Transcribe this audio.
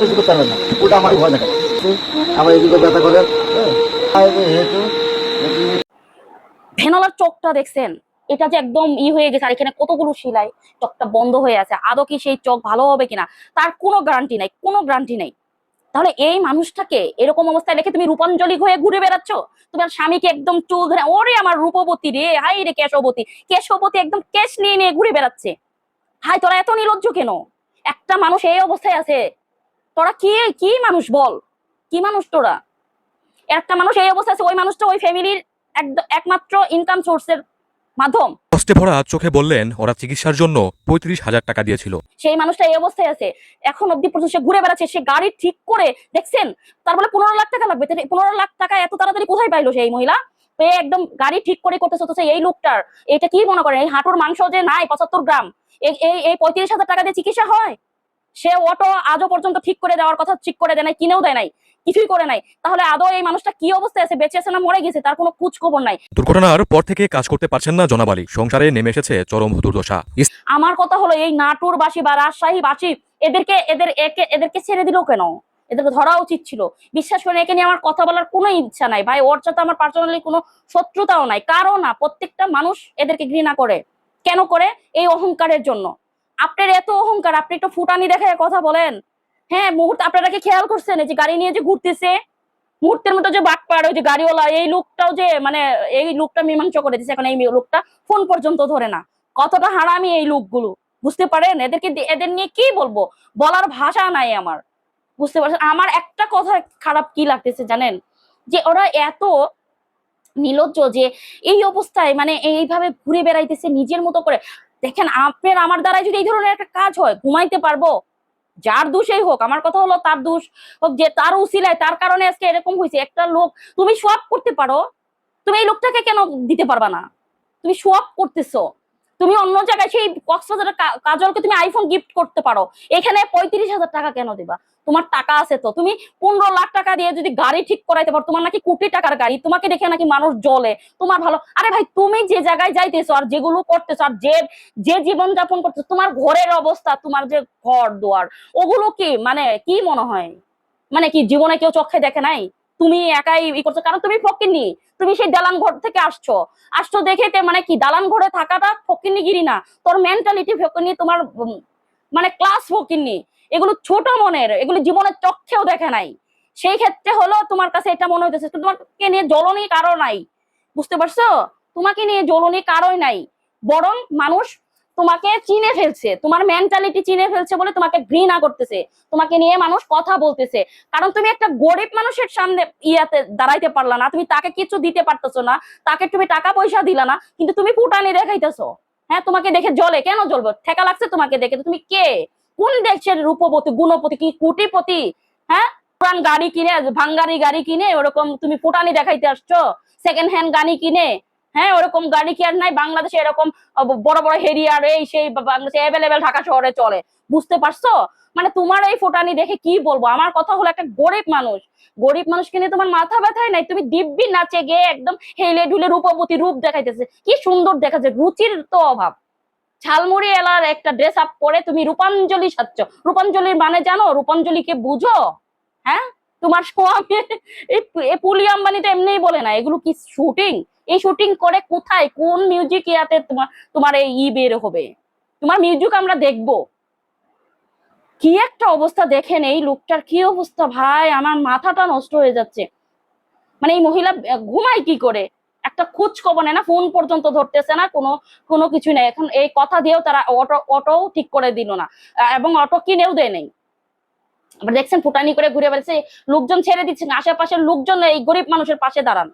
কিছু করতে চোখটা দেখছেন? এটা যে একদম ই হয়ে গেছে, আর এখানে কতগুলো সেলাই, চোখটা বন্ধ হয়ে আছে। আদৌ কি সেই চোখ ভালো হবে কিনা? তার কোনো গ্যারান্টি নাই, কোনো গ্যারান্টি নাই। তাহলে এই মানুষটাকে এরকম অবস্থায় রেখে তুমি রূপাঞ্জলি হয়ে ঘুরে বেড়াচ্ছ? তোমার স্বামীকে একদম চুল ধরে, ওরে আমার রূপবতী রে, হাই রে কেশবতী। কেশবতী একদম কেশ নিয়ে নিয়ে ঘুরে বেড়াচ্ছে। হাই তোরা এত নির্লজ্জ কেন? একটা মানুষ এই অবস্থায় আছে তোরা কি কি মানুষ বল? কি মানুষ তোরা? একটা মানুষ এই অবস্থায় আছে ওই মানুষটা ওই ফ্যামিলির একমাত্র ইনকাম সোর্সের মাধ্যম। কষ্টে ভরা চোখে বললেন ওরা চিকিৎসার জন্য পঁয়ত্রিশ হাজার টাকা দিয়েছিল। সেই মানুষটা এই অবস্থায় আছে এখন অব্দি পর্যন্ত সে ঘুরে বেড়াচ্ছে সে গাড়ি ঠিক করে দেখছেন? তার বলে পনেরো লাখ টাকা লাগবে পনেরো লাখ টাকা এত তাড়াতাড়ি কোথায় পাইলো সেই মহিলা? পেয়ে একদম গাড়ি ঠিক করে করতেছে অথচ এই লোকটার এটা কি মনে করেন এই হাঁটুর মাংস যে নাই পঁচাত্তর গ্রাম এই এই- এই পঁয়ত্রিশ হাজার টাকা দিয়ে চিকিৎসা হয়? সে অটো আজও পর্যন্ত ঠিক করে দেওয়ার কথা ঠিক করে দেয় নাই কিনেও দেয় নাই কিছুই করে নাই। তাহলে আদৌ এই মানুষটা কি অবস্থায় আছে? বেঁচে আছে না মরে গেছে? তার কোনো খোঁজ খবর নাই। দুর্ঘটনার পর থেকে কাজ করতে পারছেন না জনাবালি সংসারে নেমে এসেছে চরম দুর্দশা। আমার কথা হলো এই নাটুরবাসী বা রাজশাহীবাসী এদেরকে এদের একে এদেরকে ছেড়ে দিল কেন? এদেরকে ধরা উচিত ছিল। বিশ্বাস করে একে নিয়ে আমার কথা বলার কোনো ইচ্ছা নাই। ভাই ওর সাথে আমার পার্সোনালি কোনো শত্রুতাও নাই। কারণ না প্রত্যেকটা মানুষ এদেরকে ঘৃণা করে। কেন করে? এই অহংকারের জন্য। আপনার এত অহংকার, আপনি একটু ফুটানি দেখে কথা বলেন। হ্যাঁ মুহূর্তে আপনারা কি খেয়াল করছেন? যে গাড়ি নিয়ে যে ঘুরতেছে, মুহূর্তের মতো যে বাট পার ওই যে গাড়িওয়ালা, এই লোকটাও যে মানে এই লোকটা মীমাংস করে দিচ্ছে এখন এই লোকটা ফোন পর্যন্ত ধরে না। কতটা হারামি এই লোকগুলো, বুঝতে পারেন? এদেরকে এদের নিয়ে কি বলব? বলার ভাষা নাই আমার। বুঝতে পারছেন? আমার একটা কথা খারাপ কি লাগতেছে জানেন? যে ওরা এত নির্লজ্জ যে এই অবস্থায় মানে এইভাবে ঘুরে বেড়াইতেছে নিজের মতো করে। দেখেন আপনার, আমার দ্বারাই যদি এই ধরনের একটা কাজ হয়, ঘুমাইতে পারব। যার দোষেই হোক, আমার কথা হলো তার দোষ হোক, যে তার উসিলায়, তার কারণে আজকে এরকম হয়েছে। একটা লোক, তুমি সোয়াপ করতে পারো, তুমি এই লোকটাকে কেন দিতে পারবা না? তুমি সোয়াপ করতেছো। তুমি অন্য জায়গায় সেই কক্সবাজারের কাজলকে তুমি আইফোন গিফট করতে পারো। এখানে পঁয়ত্রিশ হাজার টাকা কেন দিবা? তোমার টাকা আছে তো? তুমি পনেরো লাখ টাকা দিয়ে যদি গাড়ি ঠিক করাইতে পারো, তোমার নাকি কোটি টাকার গাড়ি, তোমাকে দেখে নাকি মানুষ জ্বলে। তোমার ভালো আরে ভাই, তুমি যে জায়গায় যাইতেছো আর যেগুলো করতেছো আর যে যে জীবন যাপন করতেছো, তোমার ঘরের অবস্থা, তোমার যে ঘর দুয়ার, ওগুলো কি? মানে কি মনে হয়? মানে কি জীবনে কেউ চোখে দেখে নাই? তুমি একাই ই করছ? কারণ তুমি ফকিনি তুমি সেই দালান ঘর থেকে আসছো। আসছো দেখেতে মানে কি? দালান ঘরে থাকাটা ফকিনিগিরি না। তোর মেন্টালিটি ফকিনি তোমার মানে ক্লাস ফকিনি এগুলো ছোট মনের, এগুলো জীবনের চক্ষেও দেখে নাই। সেই ক্ষেত্রে হলো তোমার কাছে এটা মনে হইতেছে তোমাকে নিয়ে জ্বলনি কারও নাই। বুঝতে পারছ? তোমাকে নিয়ে জ্বলনি কারোই নাই। বরং মানুষ তোমাকে চিনে ফেলছে, তোমার মেন্টালিটি চিনে ফেলছে বলে তোমাকে ঘৃণা করতেছে, তোমাকে নিয়ে মানুষ কথা বলতেছে। কারণ তুমি একটা গরিব মানুষের সামনে ইয়াতে দাঁড়াইতে পারলা না, তুমি তাকে কিছু দিতে পারতেছো না, তাকে তুমি টাকা পয়সা দিলা না, কিন্তু তুমি ফুটানি দেখাইতেছো। হ্যাঁ তোমাকে দেখে জলে কেন জ্বলবে? ঠেকা লাগছে তোমাকে দেখে। তুমি কে? কোন দেশের রূপপতি গুণপতি, কি কুটিপতি? হ্যাঁ? পুরান গাড়ি কিনে, ভাঙ্গারি গাড়ি কিনে, ওরকম তুমি ফুটানি দেখাইতে আসছো সেকেন্ড হ্যান্ড গাড়ি কিনে হ্যাঁ ওরকম গাড়ি কি আর নাই? বাংলাদেশে এরকম বড় বড় হেরিয়ার এই সেই বাংলাদেশে অ্যাভেলেবেল ঢাকা শহরে চলে। বুঝতে পারছ? মানে তোমার এই ফোটানি দেখে কি বলব? আমার কথা হলো একটা গরিব মানুষ। গরিব মানুষকে নিয়ে তোমার মাথা ব্যথায় নাই? তুমি দিব্যি নাচে গিয়ে একদম হেলে ঢুলে রূপবতী রূপ দেখাইতেছে। কি সুন্দর দেখাচ্ছে, রুচির তো অভাব। ঝালমুড়ি এলার একটা ড্রেস আপ পরে তুমি রূপাঞ্জলি সাজছ। রূপাঞ্জলির মানে জানো? রূপাঞ্জলিকে বুঝো? হ্যাঁ? তোমার স্বামী এই এই পুলি আম্বানি তো এমনিই বলে না। এগুলো কি শুটিং এই শুটিং করে কোথায়? কোন মিউজিক ইয়াতে তোমার তোমার এই ই বের হবে? তোমার মিউজিক আমরা দেখব। কি একটা অবস্থা দেখেন এই লোকটার কি অবস্থা ভাই? আমার মাথাটা নষ্ট হয়ে যাচ্ছে। মানে এই মহিলা ঘুমায় কি করে? একটা খোঁজ খবর না ফোন পর্যন্ত ধরতেছে না, কোনো কোনো কিছু নেই। এখন এই কথা দিয়েও তারা অটো অটোও ঠিক করে দিল না। এবং অটো কিনেও দেয় নেই। আবার দেখছেন ফুটানি করে ঘুরে বেড়াচ্ছে, লোকজন ছেড়ে দিচ্ছে না। আশেপাশের লোকজন এই গরিব মানুষের পাশে দাঁড়ান।